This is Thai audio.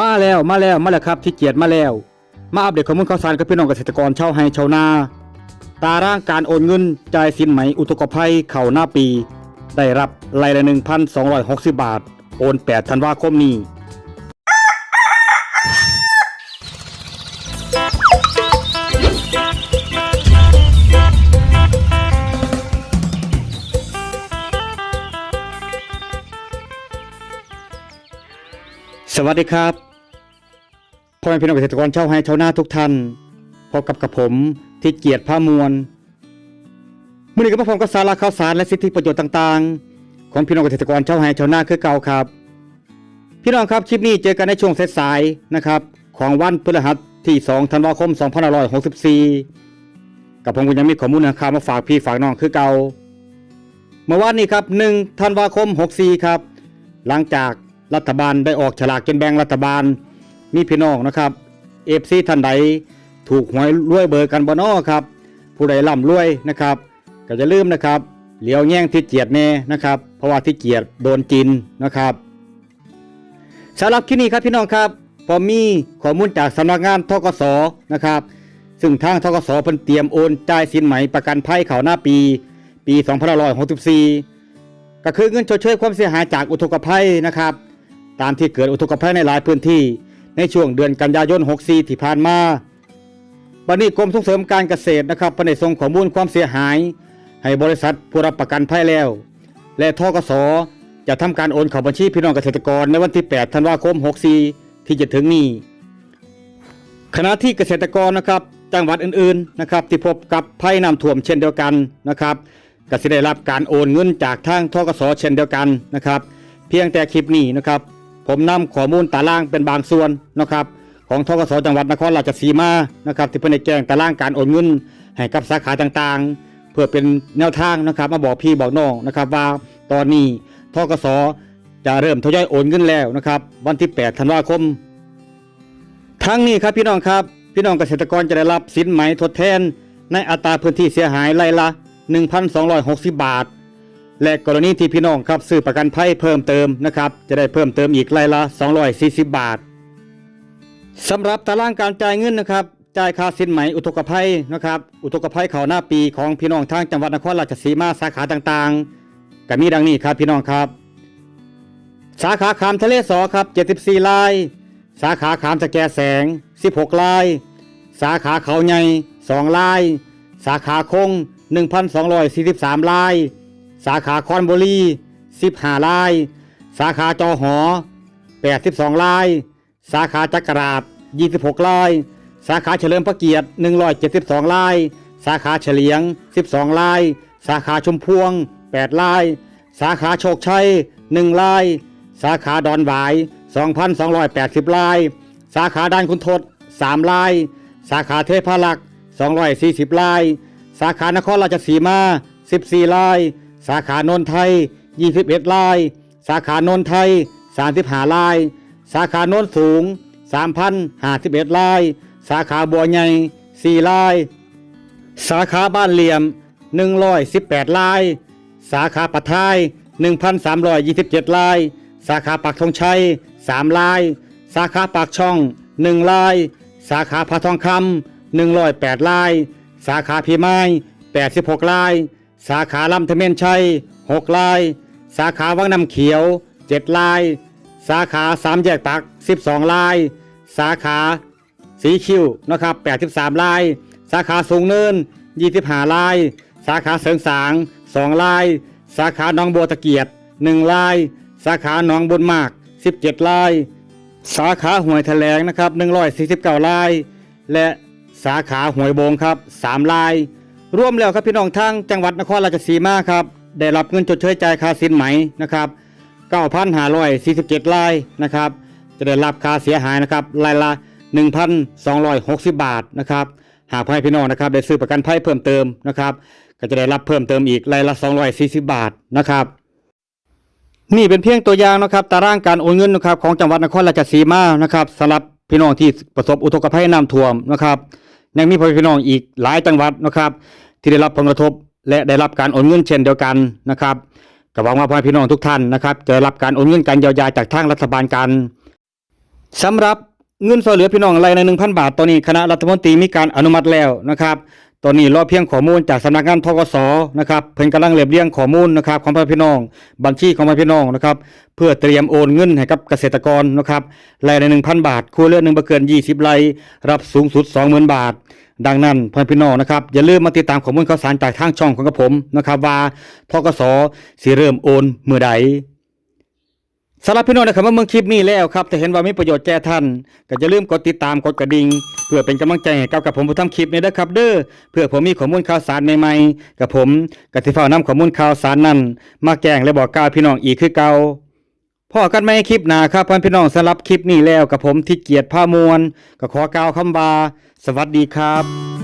มาแล้วมาแล้วมาแล้วครับที่เกียรติมาแล้ว มาอัปเดตข้อมูลข่าวสารกับพี่น้องเกษตรกรชาวไฮชาวนา ตารางการโอนเงินจ่ายสินไหมอุทกภัยเข่าหน้าปี ได้รับรายละ1,260บาท โอน8ธันวาคมนี้ สวัสดีครับพ่อแม่พี่น้องเกษตรกรชาวไร่ชาวนาทุกท่านพบกับกับผมที่เกียรติผ้ามวลมื่อนี้ก็มาพร้อมกับสาระข่าวสารและสิทธิประโยชน์ต่างๆ ของพี่น้องเกษตรกรชาวไร่ชาวนาคือเก่าครับ พี่น้องครับคลิปนี้เจอกันในช่วงสายๆนะครับ ของวันพฤหัสที่ 2 ธันวาคม 2564 กับผมก็ยังมีข้อมูลนะครับมาฝากพี่ฝากน้องคือเก่าเมื่อวานนี้ครับ 1 ธันวาคม 64 ครับ หลังจาก รัฐบาลได้ออกฉลากกินแบ่งรัฐบาลมีพี่น้องนะครับเอฟซีท่านใดถูกหวยรวยเบอร์กันบ่นอครับ ผู้ใดร่ำรวยนะครับ ก็จะลืมนะครับ เหลียวแย่งที่เกียรติแน่นะครับ เพราะว่าที่เกียรติโดนจินนะครับสำหรับที่นี่ครับพี่น้องครับผมมีข้อมูลจากสำนักงานทกสนะครับ ซึ่งทางทกสเพิ่นเตรียมโอนจ่ายสินไหมประกันภัยเขาหน้าปี ปี2564ก็คือเงินชดเชยความเสียหายจากอุทกภัยนะครับ ตามที่เกิดอุทกภัยในหลายพื้นที่ในช่วงเดือนกันยายน 64 ที่ผ่านมาบัดนี้กรมส่งเสริมการเกษตรนะครับเพิ่นได้ส่งข้อมูลความเสียหาย ให้บริษัทผู้รับประกันภัยแล้ว และทกสจะทำการโอนเข้าบัญชีพี่น้องเกษตรกรในวันที่ 8 ธันวาคม 64 ที่จะถึงนี้ขณะที่เกษตรกรนะครับจังหวัดอื่นๆนะครับที่พบกับภัยน้ำท่วมเช่นเดียวกันนะครับก็สิได้รับการโอนเงินจากทางทกสเช่นเดียวกันนะครับ เพียงแต่คลิปนี้นะครับ ผมนำข้อมูลตารางเป็นบางส่วนนะครับของทกสจังหวัดนครราชสีมานะครับที่เพิ่นได้แจ้งตารางการโอนเงินให้กับสาขาต่างๆ เพื่อเป็นแนวทางนะครับ มาบอกพี่บอกน้องนะครับว่าตอนนี้ทกสจะเริ่มทยอยโอนเงินแล้วนะครับ วันที่ 8 ธันวาคม ทั้งนี้ครับพี่น้องครับ พี่น้องเกษตรกรจะได้รับสินไหมทดแทน ในอัตราพื้นที่เสียหายไร่ละ 1,260 บาท และกรณีที่พี่น้องครับซื้อประกันภัยเพิ่มเติมนะครับจะได้เพิ่มเติมอีกไร่ละ 240 บาทสำหรับตารางการจ่ายเงินนะครับจ่ายค่าสินไหมอุทกภัยนะครับอุทกภัยเขาหน้าปีของพี่น้องทางจังหวัดนครราชสีมาสาขาต่างๆก็มีดังนี้ครับพี่น้องครับ สาขาขามทะเลสอครับ 74ลาย สาขาขามสแกแสง 16ลาย สาขาเขาใหญ่2ลาย สาขาคง 1,243ลาย สาขาคอนบุรี15ลาย สาขาจอหอ 82ลาย สาขาจักราด26ลาย สาขาเฉลิมพระเกียรติ 172ลาย สาขาเฉลียง 12ลาย สาขาชมพวง 8ลาย สาขาโชคชัย 1ลาย สาขาดอนหวาย 2,280ลาย สาขาด้านคุณทศ 3 ลาย สาขาเทพารักษ์240ลาย สาขานครราชสีมา 14ลาย สาขานนไทย 21ลาย สาขานนไทย 35ลาย สาขาโน้นสูง 3,051ลาย สาขาบัวใหญ่4ลาย สาขาบ้านเหลี่ยม 118ลาย สาขาปัทาย1,327ลาย สาขาปักธงชัย 3 ลาย สาขาปากช่อง 1 ลาย สาขาพระทองคำ108ลาย สาขาพีไม้86ลาย สาขาลำทเมนชัย 6 ลาย สาขาวังน้ำเขียว 7 ลาย สาขาสามแยกปัก 12 ลาย สาขาสีคิวนะครับ83 ลาย สาขาสูงเนิน 25 ลาย สาขาเสริงสาง 2 ลาย สาขาหนองบัวตะเกียบ1 ลาย สาขาหนองบุญมาก 17 ลาย สาขาหวยแถลงนะครับ149 ลาย และสาขาหวยบงครับ 3 ลาย รวมแล้วครับพี่น้องทั้งจังหวัดนครราชสีมาครับได้รับเงินชดเชยจ่ายค่าสินไหมนะครับ9,547ลายนะครับ จะได้รับค่าเสียหายนะครับรายละ 1,260 บาทนะครับหากพ่อพี่น้องนะครับได้ซื้อประกันภัยเพิ่มเติมนะครับ ก็จะได้รับเพิ่มเติมอีกรายละ 240 บาทนะครับนี่เป็นเพียงตัวอย่างนะครับตารางการโอนเงินนะครับของจังหวัดนครราชสีมานะครับสำหรับพี่น้องที่ประสบอุทกภัยน้ำท่วมนะครับยังมีพ่อพี่น้องอีกหลายจังหวัดนะครับ ที่ได้รับผลกระทบ และได้รับการโอนเงินเช่นเดียวกันนะครับก็หวังว่าพ่อแม่พี่น้องทุกท่านนะครับจะได้รับการโอนเงินการเยียวยาจากทางรัฐบาลกันสำหรับเงินส่วยเหลือพี่น้องรายใน1,000บาทตอนนี้คณะรัฐมนตรีมีการอนุมัติแล้วนะครับ ตอนนี้รอเพียงข้อมูลจากสำนักงานทกสนะครับเพิ่นกำลังเรียบเรียงข้อมูลนะครับของพ่อพี่น้อง บัญชีของพ่อพี่น้องนะครับเพื่อเตรียมโอนเงินให้กับเกษตรกรนะครับรายใน1,000บาทครัวเรือนหนึ่งบ่เกิน20ไร่รับสูงสุด20,000บาท ดังนั้นพ่อพี่น้องนะครับอย่าลืมมาติดตามข้อมูลข่าวสารจากทางช่องของกระผมนะครับว่าทกสสิเริ่มโอนเมื่อใด สำหรับพี่น้องนะครับว่าเมืองคลิปนี้แล้วครับถ้าเห็นว่ามีประโยชน์แก่ท่าน ก็อย่าลืมกดติดตามกดกระดิ่งเพื่อเป็นกำลังใจให้กับกับผมผู้ทำคลิปนี้นะครับ เด้อเพื่อผมมีข้อมูลข่าวสารใหม่ๆ กับผมกติฟ้านำข้อมูลข่าวสารนั้น มาแกงและบอกกล่าวพี่น้องอีกคือเก่าพ่อกันไม่คลิปหนาครับพ่อพี่น้องสำหรับคลิปนี้แล้วกับผมที่เกียรติผ้ามวลก็ขอกล่าวคำว่าสวัสดีครับ